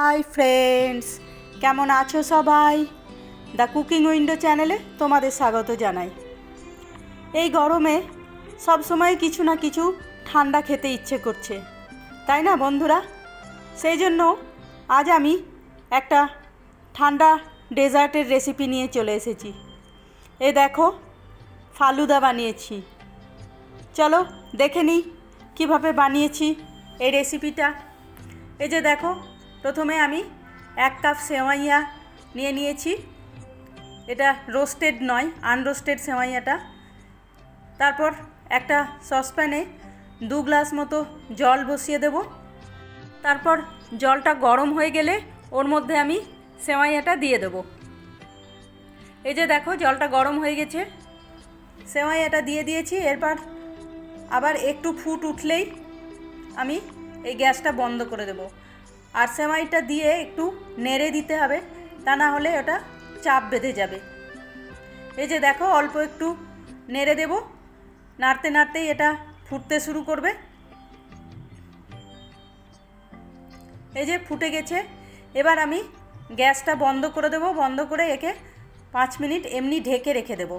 Hi friends কেমন আছো সবাই? দ্য কুকিং উইন্ডো চ্যানেলে তোমাদের স্বাগত জানাই। এই গরমে সব সময় কিছু না কিছু ঠান্ডা খেতে ইচ্ছে করছে, তাই না বন্ধুরা? সেই জন্য আজ আমি একটা ঠান্ডা ডেজার্টের রেসিপি নিয়ে চলে এসেছি। এ দেখো, ফালুদা বানিয়েছি। চলো দেখে নিই কীভাবে বানিয়েছি এই রেসিপিটা এই যে দেখো প্রথমে আমি এক কাপ সেমাইয়া নিয়ে নিয়েছি। এটা রোস্টেড নয় আনরোস্টেড সেমাইয়াটা। তারপর একটা সসপ্যানে দু গ্লাস মতো জল বসিয়ে দেব। তারপর জলটা গরম হয়ে গেলে ওর মধ্যে আমি সেমাইয়াটা দিয়ে দেব। এই যে দেখো, জলটা গরম হয়ে গেছে। সেমাইয়াটা দিয়ে দিয়েছি, এরপর আবার একটু ফুট উঠলেই আমি এই গ্যাসটা বন্ধ করে দেব। আর সেমাইটা দিয়ে একটু নেড়ে দিতে হবে, তা না হলে ওটা চাপ বেঁধে যাবে। এই যে দেখো, অল্প একটু নেড়ে দেব। নাড়তে নাড়তেই এটা ফুটতে শুরু করবে। এই যে ফুটে গেছে, এবার আমি গ্যাসটা বন্ধ করে দেব। বন্ধ করে একে পাঁচ মিনিট এমনি ঢেকে রেখে দেবো।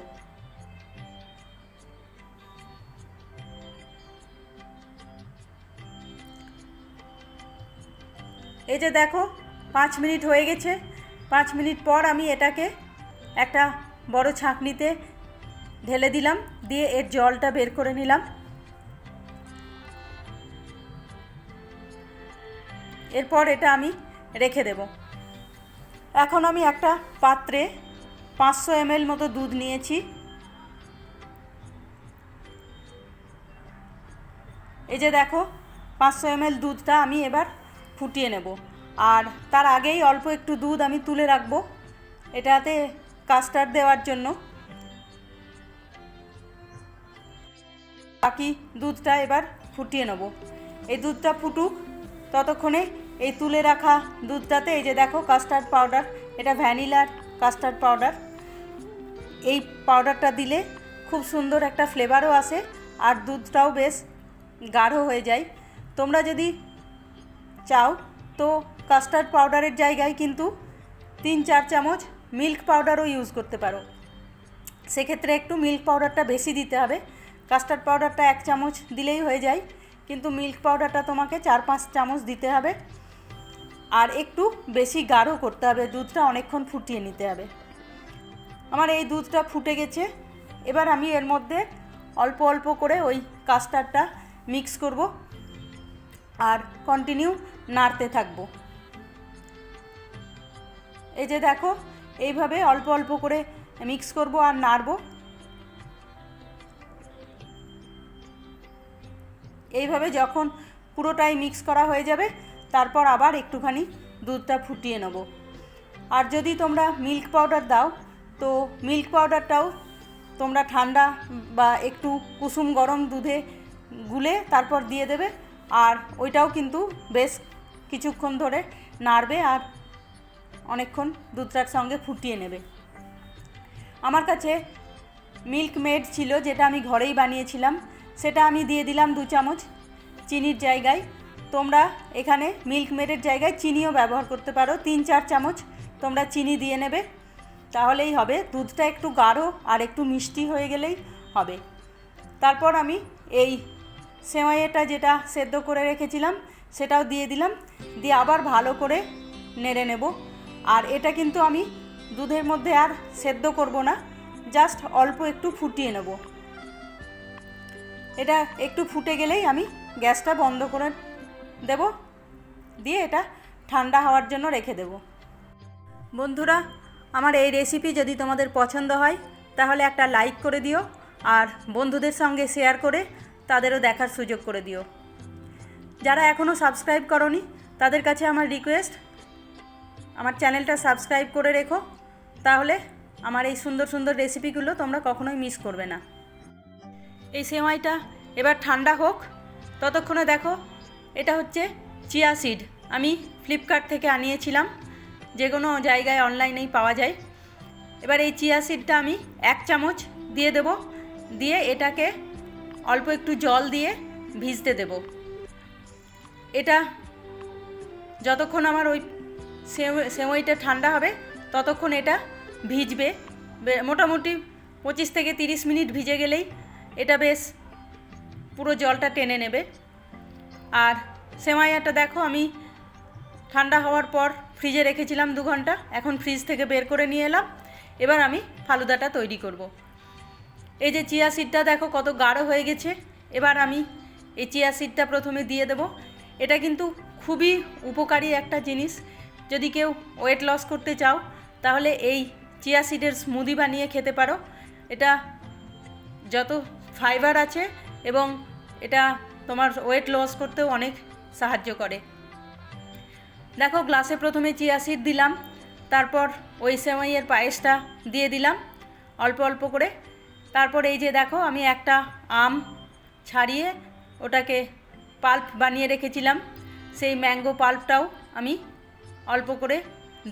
এই যে দেখো, পাঁচ মিনিট হয়ে গেছে। পাঁচ মিনিট পর আমি এটাকে একটা বড় ছাঁকনিতে ঢেলে দিলাম, দিয়ে এর জলটা বের করে নিলাম। এরপর এটা আমি রেখে দেব। এখন আমি একটা পাত্রে পাঁচশো এমএল মতো দুধ নিয়েছি। এই যে দেখো, পাঁচশো এমএল দুধটা আমি এবার ফুটিয়ে নেব। আর তার আগেই অল্প একটু দুধ আমি তুলে রাখব। এটাতে কাস্টার্ড দেওয়ার জন্য। বাকি দুধটা এবার ফুটিয়ে নেব। এই দুধটা ফুটুক, ততক্ষণে এই তুলে রাখা দুধটাতে এই যে দেখো কাস্টার্ড পাউডার এটা ভ্যানিলার কাস্টার্ড পাউডার এই পাউডারটা দিলে খুব সুন্দর একটা ফ্লেভারও আসে, আর দুধটাও বেশ গাঢ় হয়ে যায়। তোমরা যদি চাও? তো কাস্টার্ড পাউডারের জায়গায় কিন্তু তিন চার চামচ মিল্ক পাউডারও ইউজ করতে পারো। সেক্ষেত্রে একটু মিল্ক পাউডারটা বেশি দিতে হবে। কাস্টার্ড পাউডারটা এক চামচ দিলেই হয়ে যায়। কিন্তু মিল্ক পাউডারটা তোমাকে চার পাঁচ চামচ দিতে হবে। আর একটু বেশি গাঢ় করতে হবে। দুধটা অনেকক্ষণ ফুটিয়ে নিতে হবে। আমার এই দুধটা ফুটে গেছে। এবার আমি এর মধ্যে অল্প অল্প করে ওই কাস্টার্ডটা মিক্স করব। আর কন্টিনিউ নাড়তে থাকব। এই যে দেখো, এইভাবে অল্প অল্প করে মিক্স করব আর নাড়বো। এইভাবে যখন পুরোটাই মিক্স করা হয়ে যাবে, তারপর আবার একটুখানি দুধটা ফুটিয়ে নেব। আর যদি তোমরা মিল্ক পাউডার দাও, তো মিল্ক পাউডারটাও তোমরা ঠান্ডা বা একটু কুসুম গরম দুধে গুলে তারপর দিয়ে দেবে। আর ওইটাও কিন্তু বেশ কিছুক্ষণ ধরে নাড়বে আর অনেকক্ষণ দুধটার সঙ্গে ফুটিয়ে নেবে। আমার কাছে মিল্ক মেড ছিল যেটা আমি ঘরেই বানিয়েছিলাম। সেটা আমি দিয়ে দিলাম দু চামচ চিনির জায়গায়। তোমরা এখানে মিল্ক মেডের জায়গায় চিনিও ব্যবহার করতে পারো। তিন চার চামচ তোমরা চিনি দিয়ে নেবে। তাহলেই হবে। দুধটা একটু গাঢ় আর একটু মিষ্টি হয়ে গেলেই হবে। তারপর আমি এই সেমাইয়েটা যেটা সেদ্ধ করে রেখেছিলাম, সেটাও দিয়ে দিলাম। দিয়ে আবার ভালো করে নেড়ে নেব। আর এটা কিন্তু আমি দুধের মধ্যে আর সেদ্ধ করব না, জাস্ট অল্প একটু ফুটিয়ে নেব। এটা একটু ফুটে গেলেই আমি গ্যাসটা বন্ধ করে দেব। দিয়ে এটা ঠান্ডা হওয়ার জন্য রেখে দেব। বন্ধুরা, আমার এই রেসিপি যদি তোমাদের পছন্দ হয়, তাহলে একটা লাইক করে দিও। আর বন্ধুদের সঙ্গে শেয়ার করে তাদেরও দেখার সুযোগ করে দিও। যারা এখনও সাবস্ক্রাইব করনি, তাদের কাছে আমার রিকোয়েস্ট আমার চ্যানেলটা সাবস্ক্রাইব করে রেখো, তাহলে আমার এই সুন্দর সুন্দর রেসিপিগুলো তোমরা কখনোই মিস করবে না। এই সেমাইটা এবার ঠান্ডা হোক, ততক্ষণে দেখো, এটা হচ্ছে চিয়া সিড আমি ফ্লিপকার্ট থেকে আনিয়েছিলাম, যে কোনো জায়গায় অনলাইনেই পাওয়া যায়। এবার এই চিয়া সিডটা আমি এক চামচ দিয়ে দেব, দিয়ে এটাকে অল্প একটু জল দিয়ে ভিজতে দেব। এটা যতক্ষণ আমার ওই সেমাইটা ঠান্ডা হবে, ততক্ষণ এটা ভিজবে। মোটামুটি পঁচিশ থেকে তিরিশ মিনিট ভিজে গেলেই এটা বেশ পুরো জলটা টেনে নেবে। আর সেমাইয়াটা দেখো, আমি ঠান্ডা হওয়ার পর ফ্রিজে রেখেছিলাম দু ঘণ্টা, এখন ফ্রিজ থেকে বের করে নিয়ে এলাম। এবার আমি ফালুদাটা তৈরি করব। এই যে চিয়া সিডটা দেখো কত গাঢ় হয়ে গেছে। এবার আমি এই চিয়া সিডটা প্রথমে দিয়ে দেব। এটা কিন্তু খুবই উপকারী একটা জিনিস। যদি কেউ ওয়েট লস করতে চাও, তাহলে এই চিয়া সিডের স্মুদি বানিয়ে খেতে পারো। এটা যত ফাইবার আছে এবং এটা তোমার ওয়েট লস করতেও অনেক সাহায্য করে। দেখো গ্লাসে প্রথমে চিয়া সিড দিলাম। তারপর ওই সেমাইয়ের পায়েসটা দিয়ে দিলাম। অল্প অল্প করে তারপর এই যে দেখো, আমি একটা আম ছাড়িয়ে ওটাকে পাল্প বানিয়ে রেখেছিলাম। সেই ম্যাঙ্গো পাল্পটাও আমি অল্প করে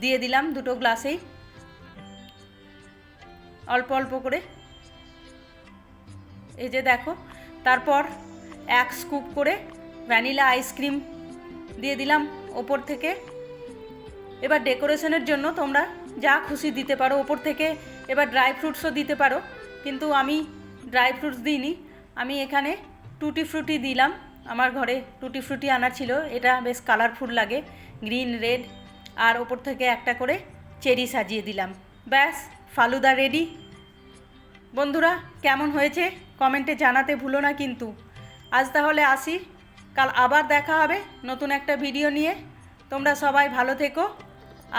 দিয়ে দিলাম দুটো গ্লাসেই। অল্প অল্প করে। এই যে দেখো, তারপর এক স্কুপ করে ভ্যানিলা আইসক্রিম দিয়ে দিলাম ওপর থেকে। এবার ডেকোরেশনের জন্য তোমরা যা খুশি দিতে পারো, ওপর থেকে। এবার ড্রাই ফ্রুটসও দিতে পারো। কিন্তু আমি ড্রাই ফ্রুটস দিইনি। আমি এখানে টুটি ফ্রুটি দিলাম। আমার ঘরে টুটি ফ্রুটি আনা ছিল। এটা বেশ কালারফুল লাগে। গ্রিন, রেড আর ওপর থেকে একটা করে চেরি সাজিয়ে দিলাম। ব্যাস, ফালুদা রেডি। বন্ধুরা, কেমন হয়েছে? কমেন্টে জানাতে ভুলো না কিন্তু। আজ তাহলে আসি। কাল আবার দেখা হবে নতুন একটা ভিডিও নিয়ে। তোমরা সবাই ভালো থেকো।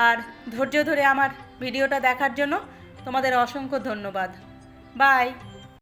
আর ধৈর্য ধরে আমার ভিডিওটা দেখার জন্য তোমাদের অসংখ্য ধন্যবাদ। Bye.